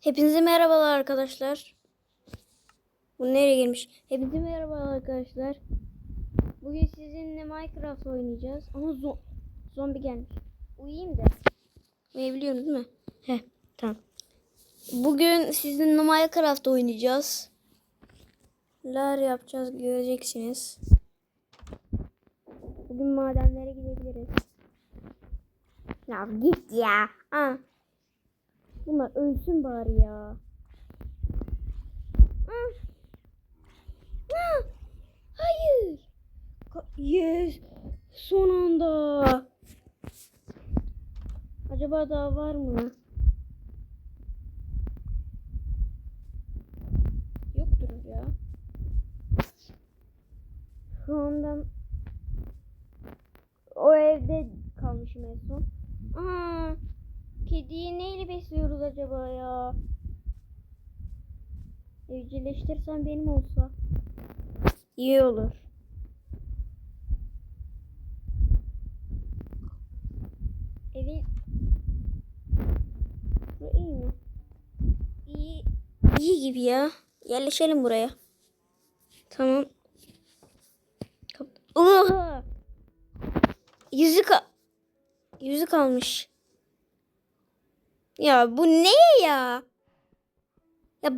Hepinize merhabalar arkadaşlar. Bu nereye girmiş? Hepinize merhabalar arkadaşlar. Bugün sizinle Minecraft oynayacağız. Ama zo- zombi gelmiş. Uyuyayım da. Uyuyabiliyorum değil mi? Heh tamam. Bugün sizinle Minecraft oynayacağız. Neler yapacağız göreceksiniz. Bugün madenlere gidebiliriz. Ya git ya. Aa. Bunlar ölsün bari ya. Ah. Ah. Hayır. Yes. Son anda. Acaba daha var mı? Yoktur ya. Şu anda o evde kalmışım en son. Aa, kediyi besliyoruz acaba ya? Evcilleştirsem benim olsa. İyi olur. Evin Bu iyi mi? İyi. İyi gibi ya. Yerleşelim buraya. Tamam. Oha! Yüzük Yüzük almış. Ya bu ne ya? Ya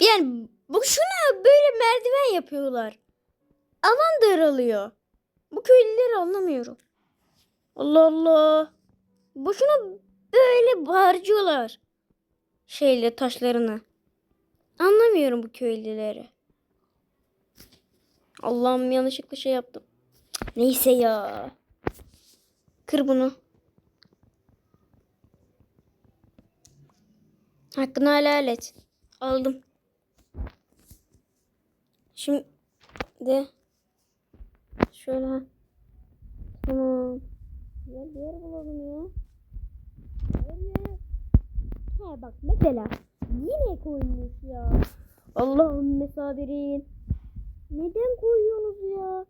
yani bu şuna böyle merdiven yapıyorlar. Alan daralıyor. Bu köylüleri anlamıyorum. Allah Allah. Boşuna böyle harcıyorlar. Şeyle taşlarını. Anlamıyorum bu köylüleri. Allah'ım yanlışlıkla şey yaptım. Neyse ya. Kır bunu. Hakkını helal et. Aldım. Şimdi şöyle tamam. Ya bir yer bulalım ya. He bak mesela yine koymuş ya. Allah'ım mesabirin. Neden koyuyorsunuz ya?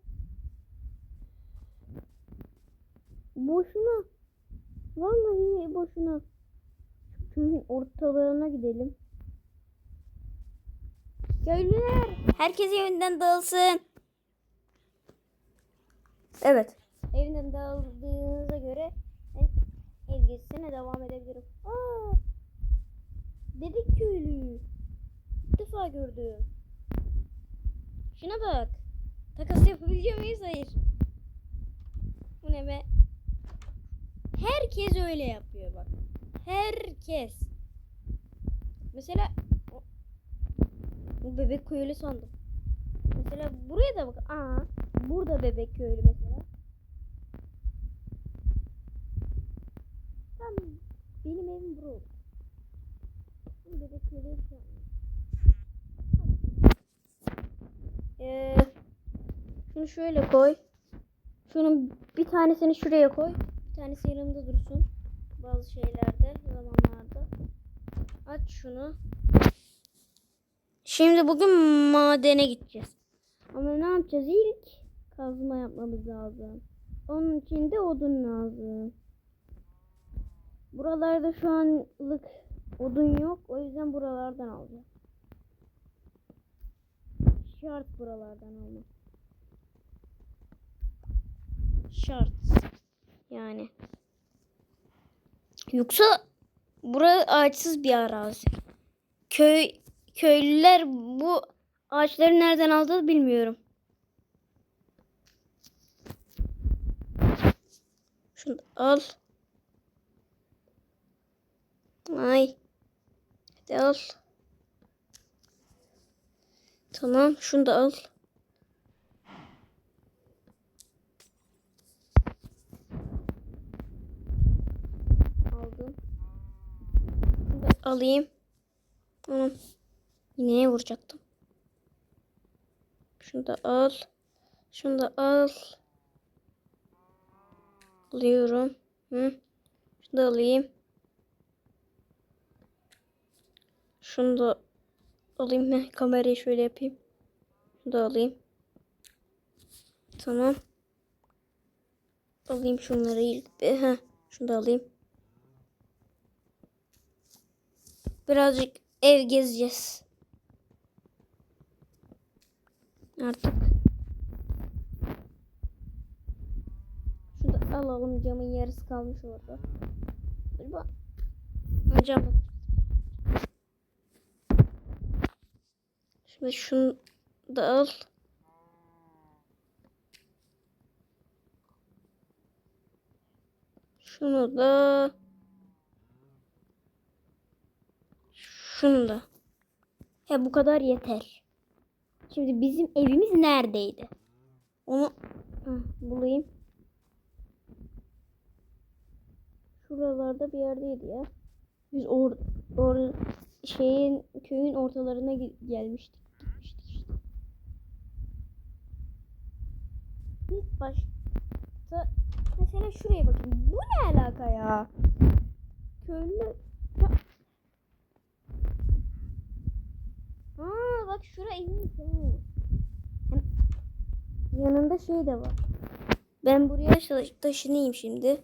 Boşuna. Vallahi boşuna. Köyün ortalarına gidelim. Köylüler herkes evinden dağılsın. Evet. Evinden dağıldığınıza göre ben ev gezisine devam edebilirim. Aa, bebek köylü. İlk defa gördüm. Şuna bak. Takas yapabiliyor muyuz? Hayır. Bu ne be? Herkes öyle yapıyor bak. Herkes. Mesela bebek köylü sandım. Mesela buraya da bak. Aa, burada bebek köylü mesela. Tam benim evim bura olur. Bu bebek köylü şey olmuyor. Ee, şunu şöyle koy. Şunun bir tanesini şuraya koy. Bir tanesi yanımda dursun. Bazı şeylerde, zamanlarda. Aç şunu. Şimdi bugün madene gideceğiz. Ama ne yapacağız? İlk kazma yapmamız lazım. Onun için de odun lazım. Buralarda şu anlık odun yok. O yüzden buralardan alacağız. Şart buralardan almak. Şart. Yani. Yoksa bura ağaçsız bir arazi. Köy köylüler bu ağaçları nereden aldı bilmiyorum. Şunu al. Ay. Hadi al. Tamam şunu da al. Aldım. Şunu da alayım. Tamam. Yine vuracaktım. Şunu da al. Şunu da al. Alıyorum. Hı. Şunu da alayım. Şunu da alayım. Heh, kamerayı şöyle yapayım. Şunu da alayım. Tamam. Alayım şunları ilk. Heh, şunu da alayım. Birazcık ev gezeceğiz. Artık. Şunu da alalım camın yarısı kalmış orada. Ha, Cam. Şimdi şunu da al. Şunu da şunu da. Ya bu kadar yeter. Şimdi bizim evimiz neredeydi? Onu Hah, bulayım. Şuralarda bir yerdeydi ya. Biz or, or şeyin köyün ortalarına gelmiştik. Gitmiştik işte. İlk başta mesela şuraya bakın. Bu ne alaka ya? Köylü Aa bak şura ha. Hem yanında şey de var. Ben buraya taşı- taşınayım şimdi.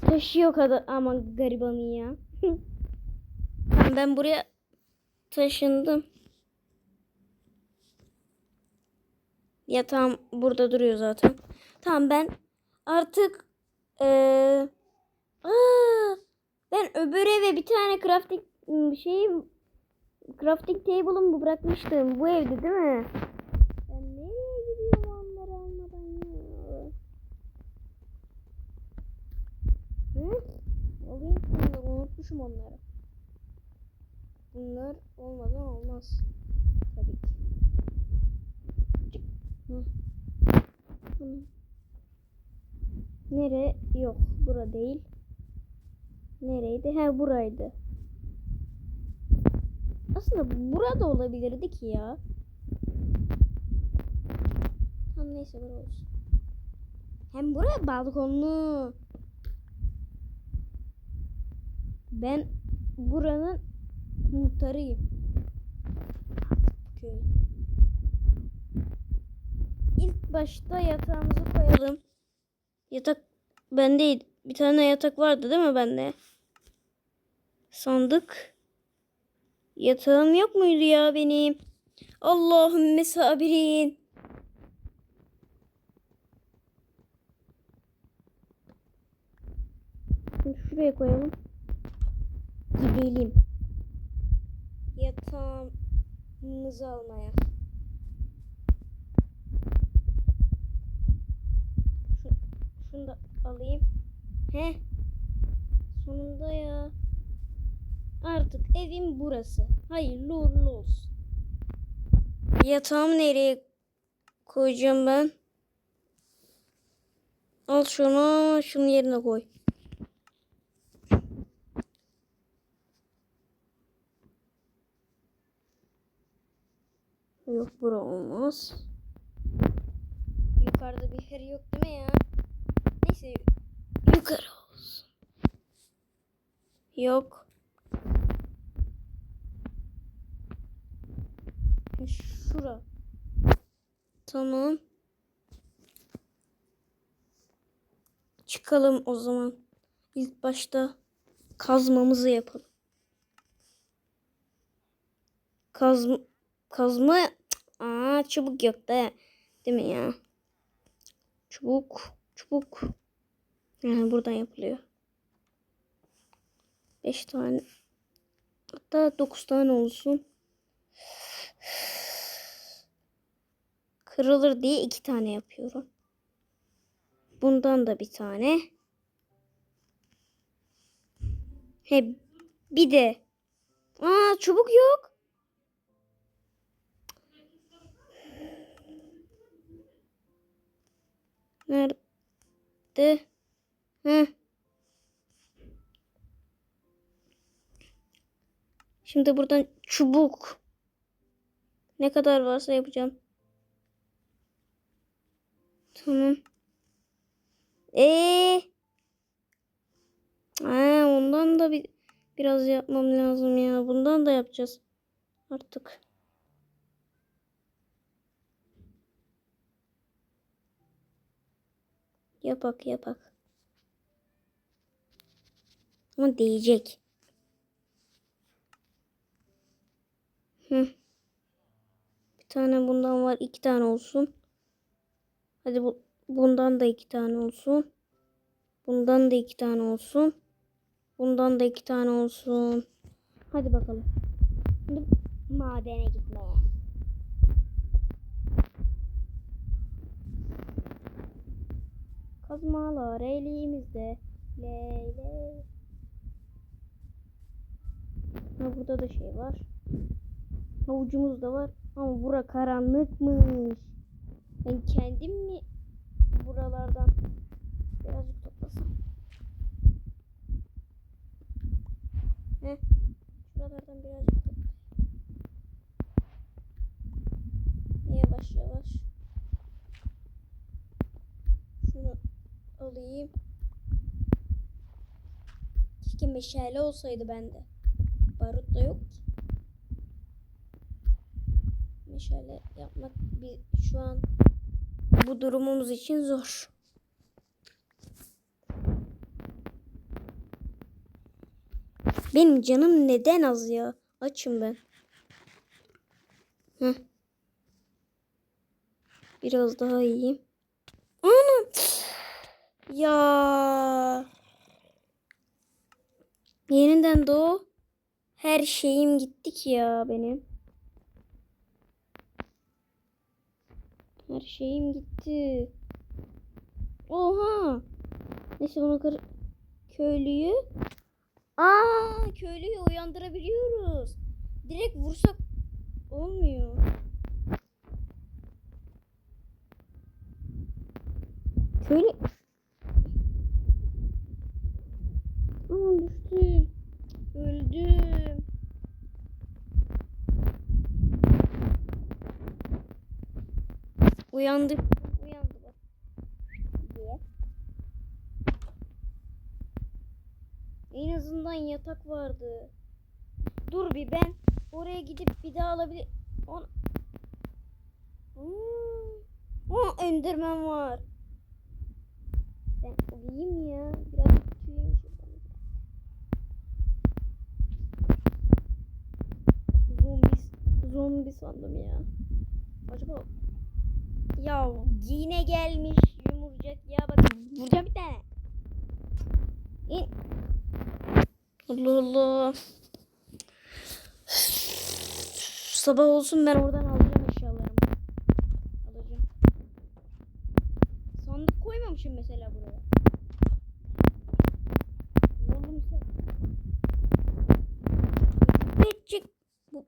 Taşıyor kadar aman garibanı ya. Ben buraya taşındım. Yatağım burada duruyor zaten. Tamam ben artık eee aa, ben öbür eve bir tane crafting ım, şeyi crafting table'ımı bırakmıştım. Bu evde değil mi? Ben nereye gidiyorum onları almadan ya? Hı? Alayım şunları. Unutmuşum onları. Bunlar olmadan olmaz. Tabii ki. Hı. Hı. Nere? Yok. Bura değil. Nereydi? He buraydı. Aslında burada olabilirdi ki ya. Tamam neyse bura olsun. Hem buraya balkonlu. Ben buranın muhtarıyım. Köy. İlk başta yatağımızı koyalım. Yatak bendeydi. Bir tane yatak vardı değil mi bende? Sandık. Yatağım yok muydu ya benim? Allahümme sabirin. Şuraya koyalım. Gidelim. Yatağımızı almaya. Şu, şunu da alayım. He. Sonunda ya. Artık evim burası. Hayırlı uğurlu olsun. Yatağımı nereye koyacağım ben? Al şunu, şunun yerine koy. Yok bura olmaz. Yukarıda bir yer yok değil mi ya? Neyse yukarı olsun. Yok. Şura. Tamam. Çıkalım o zaman. İlk başta kazmamızı yapalım. Kazma kazma aa çubuk yok da değil mi ya? Çubuk çubuk. Yani buradan yapılıyor. 5 tane hatta 9 tane olsun. Kırılır diye iki tane yapıyorum. Bundan da bir tane. He bir de. Aa çubuk yok. Nerede? Heh. Şimdi buradan çubuk. Ne kadar varsa yapacağım. Tamam. Ee. Ha, ondan da bir biraz yapmam lazım ya. Bundan da yapacağız. Artık. Yapak yapak. Ama değecek. Hı. Tane bundan var. iki tane olsun. Hadi bu bundan da iki tane olsun. Bundan da iki tane olsun. Bundan da iki tane olsun. Hadi bakalım. Şimdi madene gitmeye. Kazmalar elimizde. Ley ley. Ha, burada da şey var. Havucumuz da var. Ama bura karanlıkmış. Ben kendim mi buralardan birazcık toplasam? Heh. Şuralardan birazcık topla. Yavaş yavaş. Şunu alayım. Keşke meşale olsaydı bende. Barut da yok Meşale yapmak bir şu an bu durumumuz için zor. Benim canım neden az ya? Açım ben. Heh. Biraz daha yiyeyim. Anam. Ya. Yeniden doğu. Her şeyim gitti ki ya benim. Her şeyim gitti. Oha. Neyse bunu kır köylüyü. Aa, köylüyü uyandırabiliyoruz. Direkt vursak olmuyor. Köylü Aa, düştüm. Öldüm. Uyandı bak. Diye. En azından yatak vardı. Dur bir ben oraya gidip bir daha alabilir. On... Hmm. Oh, Enderman var. Ben uyuyayım ya. Biraz tüyeyim şuradan. Zombi, zombi sandım ya. Acaba ya yine gelmiş yumurcak ya bak vuracağım bir tane. İn. Allah Allah. Sabah olsun ben oradan alacağım eşyalarımı. Alacağım. Sandık koymamışım mesela buraya. Oğlum sen. Gıcık. Bu.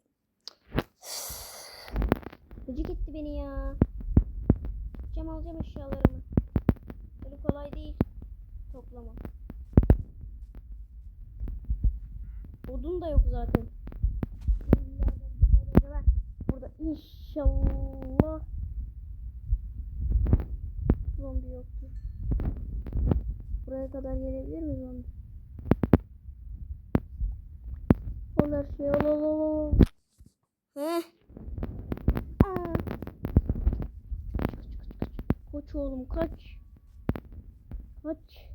Gıcık etti beni ya. Cam alacağım eşyalarımı. Böyle kolay değil. Toplamam. Odun da yok zaten. Burada inşallah zombi yoktur. Buraya kadar gelebilir mi zombi? Şeyi al al al al. Heh. Aa. Kaç oğlum kaç. Kaç.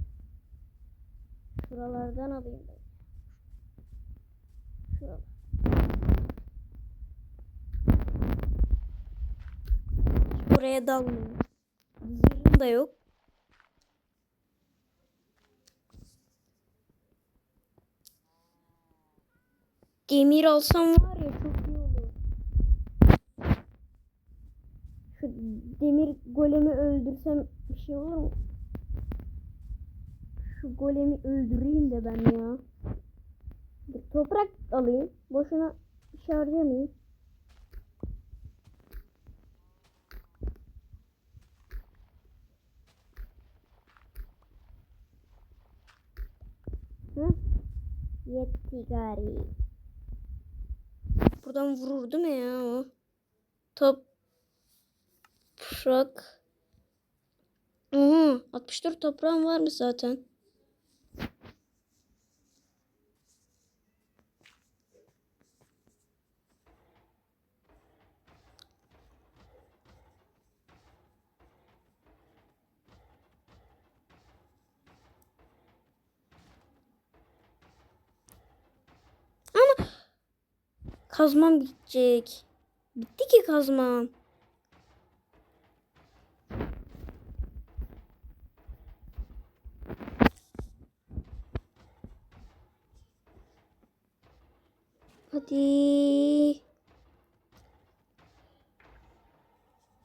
Şuralardan alayım ben. Buraya dalmayayım. Zırhım da yok. Demir alsam var ya çok iyi olur. Şu demir golemi öldürsem bir şey olur mu? Şu golemi öldüreyim de ben ya. Bir toprak alayım. Boşuna iş harcamayayım. Hı? Yetti gari. Buradan vurur değil mi ya o? Toprak. Aha, 64 toprağım var mı zaten? Kazmam gidecek. Bitti ki kazmam. Hadi.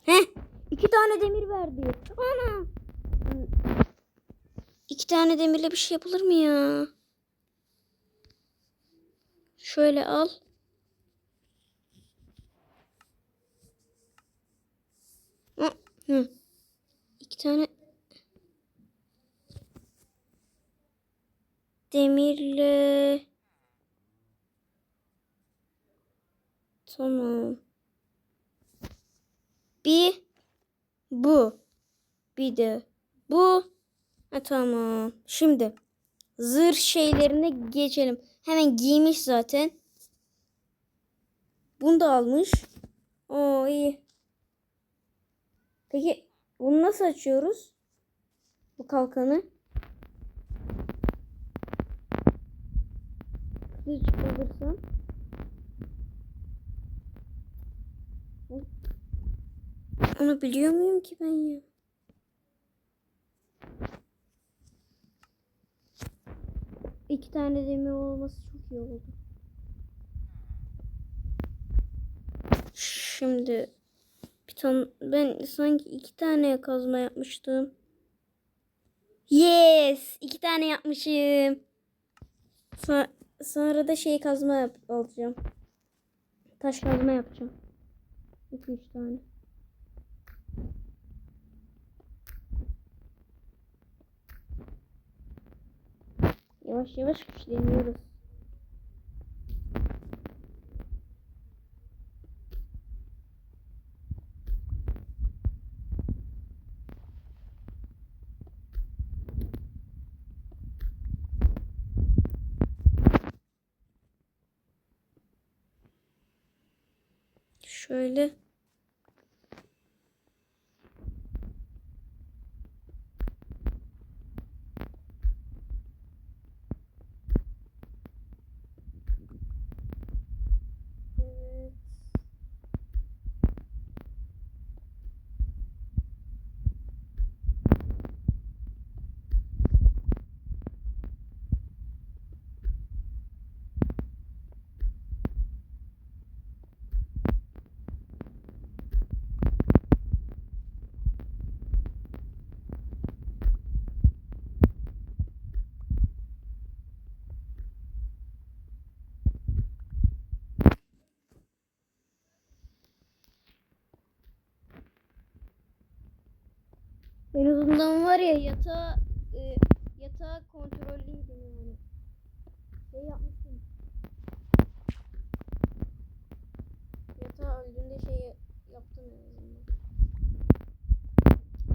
Heh, iki tane demir verdi. Ana. İki tane demirle bir şey yapılır mı ya? Şöyle al. Hı. İki tane demirle tamam. Bir bu. Bir de bu. Ha, tamam. Şimdi zırh şeylerine geçelim. Hemen giymiş zaten. Bunu da almış. Oo iyi. Peki bunu nasıl açıyoruz? Bu kalkanı. Kılıç alırsam. Onu biliyor muyum ki ben ya? İki tane demir olması çok iyi oldu. Şimdi tane ben sanki iki tane kazma yapmıştım. Yes, iki tane yapmışım. Sonra, sonra da şey kazma yap alacağım. Taş kazma yapacağım. İki üç tane. Yavaş yavaş güçleniyoruz. Şöyle. En azından var ya yatağı e, yatağı kontrollüydüm yani. Şey yapmıştım. Yatağı öldüğünde şey yaptım en azından.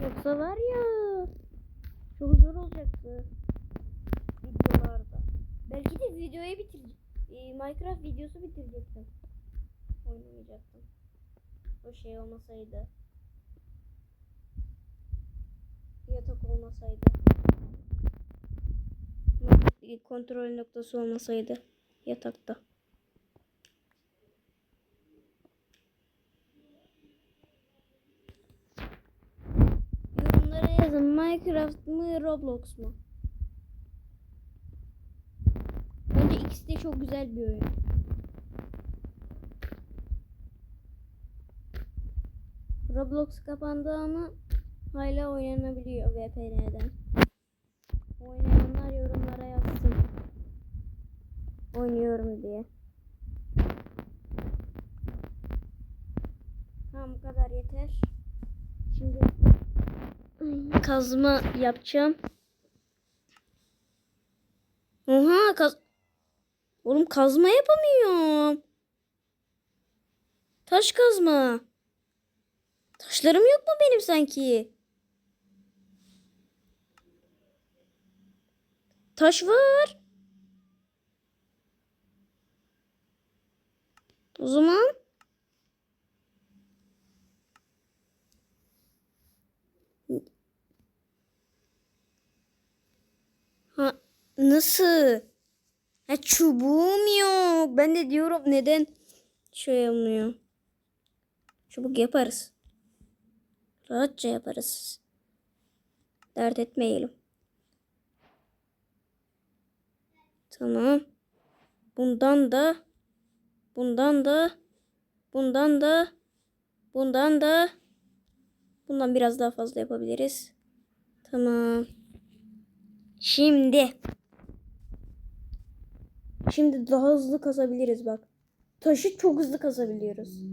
Yoksa var ya çok zor olacaktı videolarda. Belki de videoyu bitir e, Minecraft videosu bitirecektim. Oynamayacaktım. O şey olmasaydı. Yatak olmasaydı. Kontrol noktası olmasaydı yatakta. Yorumlara yazın Minecraft mı Roblox mu? Bence ikisi de çok güzel bir oyun. Roblox kapandı ama hala oynanabiliyor VPN'den. Oynayanlar yorumlara yazsın. Oynuyorum diye. Tamam bu kadar yeter. Şimdi kazma yapacağım. Oha kaz... Oğlum kazma yapamıyorum. Taş kazma. Taşlarım yok mu benim sanki? Taş var. O zaman Ha nasıl? Ha çubuğum yok. Ben de diyorum neden şey olmuyor. Çabuk yaparız. Rahatça yaparız. Dert etmeyelim. Tamam. Bundan da bundan da bundan da bundan da bundan biraz daha fazla yapabiliriz. Tamam. Şimdi Şimdi daha hızlı kazabiliriz bak. Taşı çok hızlı kazabiliyoruz.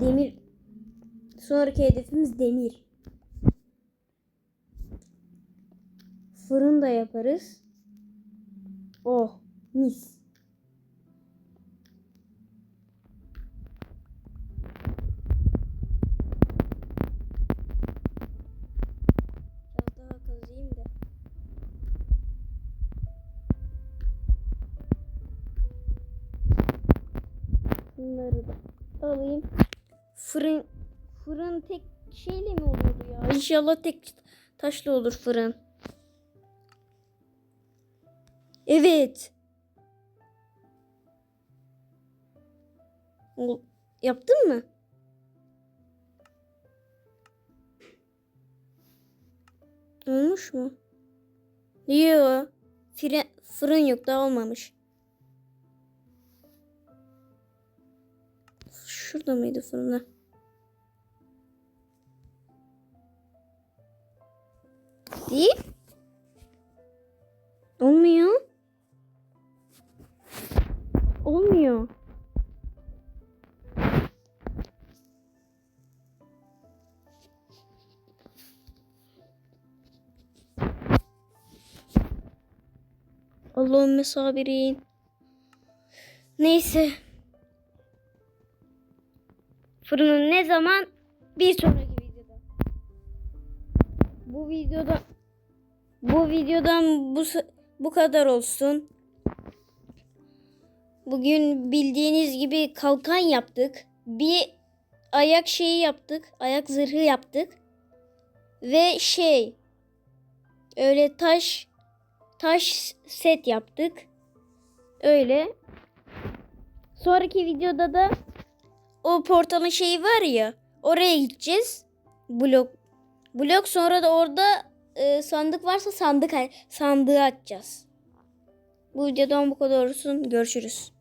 Demir. Sonraki hedefimiz demir. Fırın da yaparız. Oh mis. Bunları da alayım. Fırın fırın tek şeyle mi oluyordu ya? İnşallah tek taşlı olur fırın. Evet. Ol- Yaptın mı? Olmuş mu? Yok. Fire, fırın yok daha olmamış. Şurada mıydı fırına? Değil. Olmuyor. Olmuyor. Allahümme sabirin. Neyse. Fırının ne zaman? Bir sonraki videoda. Bu videoda bu videodan bu bu kadar olsun. Bugün bildiğiniz gibi kalkan yaptık. Bir ayak şeyi yaptık. Ayak zırhı yaptık. Ve şey öyle taş taş set yaptık. Öyle. Sonraki videoda da o portalın şeyi var ya oraya gideceğiz. Blok blok sonra da orada e, sandık varsa sandık sandığı açacağız. Bu videodan bu kadar olsun. Görüşürüz.